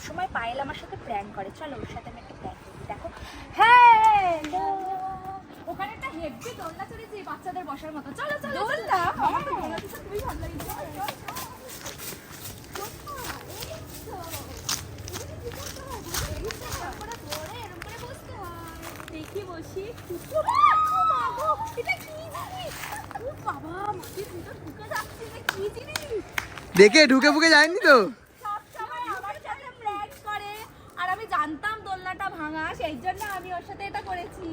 সবসময় পায়েল আমার সাথে প্র্যাঙ্ক করে। চলো ওর সাথে আমি একটা প্র্যাঙ্ক করি দেখো। হ্যাঁ ওখানে একটা হেভি দোলনা চলেছে বাচ্চাদের বসার মতো। চলো চলো দোলনা? আমার তো দোলনা তো খুবই ভালো লাগে। দেখি বসি। এটা কি জিনিস বাবা মাটির ভিতর ঢুকে যাচ্ছে কি জিনিস? দেখে ঢুকে ফুকে যায়নি তো সবসময় আমার সাথে prank করে আর আমি জানতাম দোলনাটা ভাঙা সেই জন্য আমি ওর সাথে এটা করেছি।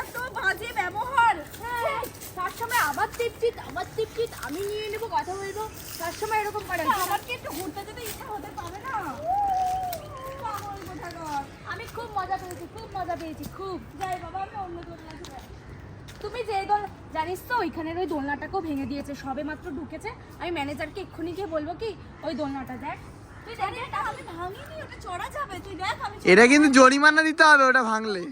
এত বাজে ব্যবহার। হ্যাঁ তার সময় আবার টিপচিত আবার টিপচিত আমি নিয়ে নেব কথা বলব। তার সময় এরকম করে। আমার কি একটু ঘুরতে যেতে ইচ্ছা হতে পারে না। আমি খুব মজা পেয়েছি খুব মজা পেয়েছি খুব। যাই বাবা আমি অন্য দোলনা তুমি যে দোল জানিস তো ওইখানের ওই দোলনাটাকেও ভেঙে দিয়েছে সবে মাত্র ঢুকেছে। আমি ম্যানেজারকে এক্ষুনি গিয়ে বলব কি ওই দোলনাটা দেখ। এটা কিন্তু জরিমানা দিতে হবে ওটা ভাঙলে।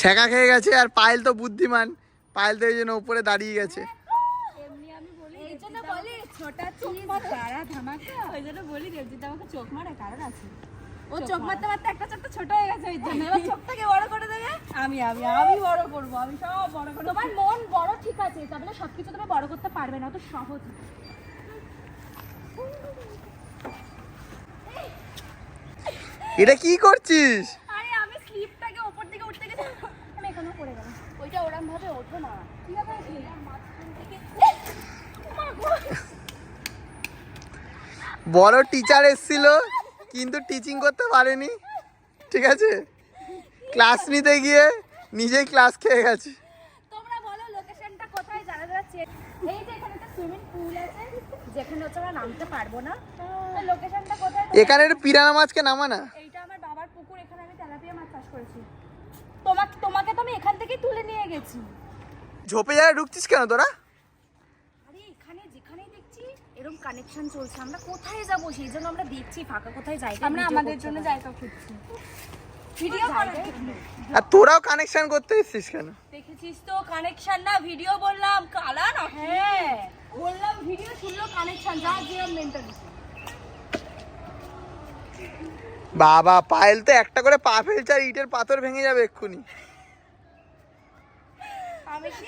ছেঁকা খেয়ে গেছে আর পায়েল তো বুদ্ধিমান। পায়েল তো এই জন্য উপরে দাঁড়িয়ে গেছে এমনি আমি বলি এই জন্য বলি ছোটা চিজ ধামাকা। ওই জন্য বলি দেবজিৎ আমাকে চোখ মারে কারণ আছে। ও চোখ মারতে মারতে একটা চোখটা ছোট হয়ে গেছে ওই জন্য। এবার চোখটাকে বড় করে দেবে? আমি আমি আমি বড় করব আমি সব বড় করব তোমার মন বড় ঠিক আছে না সবকিছু তুমি বড় করতে পারবে না অত সহজ। এটা কি করছিস? আরে আমি স্লিপটাকে উপর দিকে উঠতে গেছি। আমি এখানেও পড়ে গেলাম। ওইটা ওরম ভাবে ওঠো না। কীভাবে উঠি মাঝখান থেকে মা গো! বড় টিচার এসেছিল কিন্তু টিচিং করতে পারেনি। ঠিক আছে? ক্লাস নিতে গিয়ে নিজেই ক্লাস খেয়ে গেছে। তোমরা বলো লোকেশনটা কোথায়? যারা যারা এই যে এখানে একটা সুইমিং পুল আছে যেখানে হচ্ছে আমরা নামতে পারব না। লোকেশনটা কোথায় এখানে একটু পিরানা মাছকে নামা না? এইটা আমার বাবার পুকুর এখানে আমি তেলাপিয়া মাছ চাষ করেছি। তোমাকে তোমাকে তো আমি এখান থেকেই তুলে নিয়ে গেছি। ঝোপে জায়গায় ঢুকছিস কেন তোরা? যেখানেই দেখছি এরকম কানেকশন চলছে। আমরা কোথায় যাব? সেই জন্য আমরা দেখছি ফাঁকা। কোথায় জায়গা? আমরা আমাদের জন্য জায়গা খুঁজছি। ভিডিও আর তোরাও কানেকশন করতে এসেছিস কেন? দেখেছিস তো? কানেকশন না ভিডিও বললাম। কালা না হ্যাঁ বললাম ভিডিও শুনলো কানেকশন যা যেরকম মেন্টালিটি বাবা পায়েল তো একটা করে পা ফেলছে আর ইটের পাথর ভেঙে যাবে এক্ষুনি। আমি কি